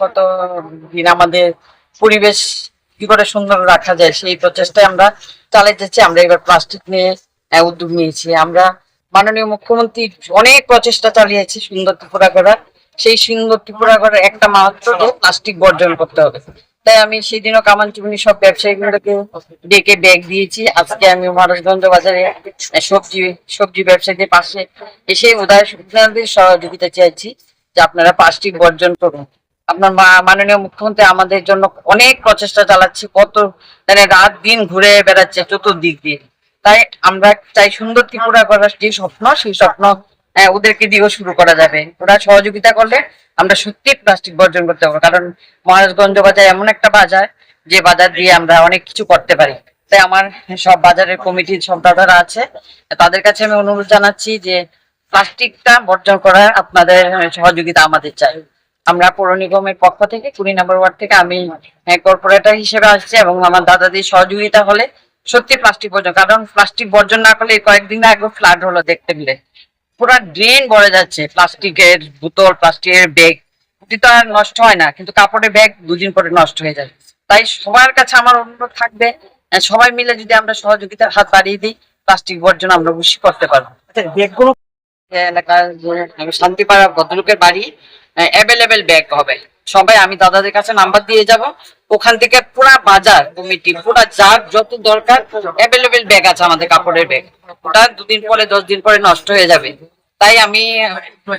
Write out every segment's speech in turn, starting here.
কত দিন আমাদের পরিবেশ কি করে সুন্দর রাখা যায়, সেই প্রচেষ্টায় আমরা চালিয়ে যাচ্ছি। আমরা এবার প্লাস্টিক নিয়ে উদ্যোগ নিয়েছি। আমরা মাননীয় মুখ্যমন্ত্রী অনেক প্রচেষ্টা চালিয়েছি সুন্দর ত্রিপুরা করার। সেই সুন্দর ত্রিপুরা করার একটা মাত্র প্লাস্টিক বর্জন করতে হবে। তাই আমি সেদিনও কামানচুবনি সব ব্যবসায়ীগুলোকে ডেকে ব্যাগ দিয়েছি। আজকে আমি মহারাজগঞ্জ বাজারে সবজি সবজি ব্যবসায়ীদের পাশে এসে উদয় সহযোগিতা চাইছি যে আপনারা প্লাস্টিক বর্জন করুন। আপনার মাননীয় মুখ্যমন্ত্রী আমাদের জন্য অনেক প্রচেষ্টা চালাচ্ছে, কত মানে রাত দিন ঘুরে বেড়াচ্ছে চতুর্দিক দিয়ে। তাই আমরা চাই সুন্দর ত্রিপুরা করার যে স্বপ্ন, সেই স্বপ্ন ওদেরকে দিয়েও শুরু করা যাবে। ওরা সহযোগিতা করলে আমরা সত্যি প্লাস্টিক বর্জন করতে পারব। কারণ মহারাজগঞ্জ বাজার এমন একটা বাজার, যে বাজার দিয়ে আমরা অনেক কিছু করতে পারি। তাই আমার সব বাজারের কমিটির সব দাদারা আছে। তাদের কাছে আমি অনুরোধ জানাচ্ছি যে প্লাস্টিকটা বর্জন করার আপনাদের সহযোগিতা আমাদের চাই। আমরা পৌর নিগমের পক্ষ থেকে কুড়ি নম্বর ওয়ার্ড থেকে আমি কর্পোরেটর হিসেবে আসছি এবং আমার দাদাদের সহযোগিতা হলে সত্যি প্লাস্টিক বর্জন কারণ প্লাস্টিক বর্জন না করলে কয়েকদিন আগে ফ্লাড হলো দেখতে পেলে পুরো ড্রেন ভরে যাচ্ছে প্লাস্টিকের বোতল প্লাস্টিকের ব্যাগ ওটি তো আর নষ্ট হয় না কিন্তু কাপড়ের ব্যাগ দুদিন পরে নষ্ট হয়ে যায়। তাই সবার কাছে আমার অনুরোধ থাকবে সবাই মিলে যদি আমরা সহযোগিতার হাত বাড়িয়ে দিই প্লাস্টিক বর্জন আমরা বেশি করতে পারব। ব্যাগগুলো এলাকার যে শান্তিপাড়া ভদ্রলোকের বাড়ি অ্যাভেলেবেল ব্যাগ হবে। সবাই, আমি দাদাদের কাছে নাম্বার দিয়ে যাব। ওখান থেকে পুরা বাজার কমিটি পুরা যার যত দরকার অ্যাভেলেবেল ব্যাগ আছে আমাদের কাপড়ের ব্যাগ ওটা দুদিন পরে, দশ দিন পরে নষ্ট হয়ে যাবে। তাই আমি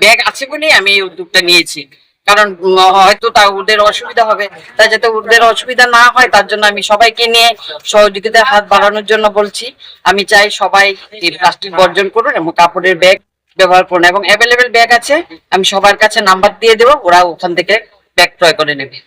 ব্যাগ আছে বলেই আমি এই উদ্যোগটা নিয়েছি। কারণ হয়তো তা ওদের অসুবিধা হবে। তাই যাতে ওদের অসুবিধা না হয়, তার জন্য আমি সবাইকে নিয়ে সহযোগিতার হাত বাড়ানোর জন্য বলছি। আমি চাই সবাই প্লাস্টিক বর্জন করুন এবং কাপড়ের ব্যাগ ব্যবহার করুন এবং অ্যাভেলেবেল ব্যাগ আছে, আমি সবার কাছে নাম্বার দিয়ে দেবো, ওরা ওখান থেকে ব্যাগ ক্রয় করে নেবে।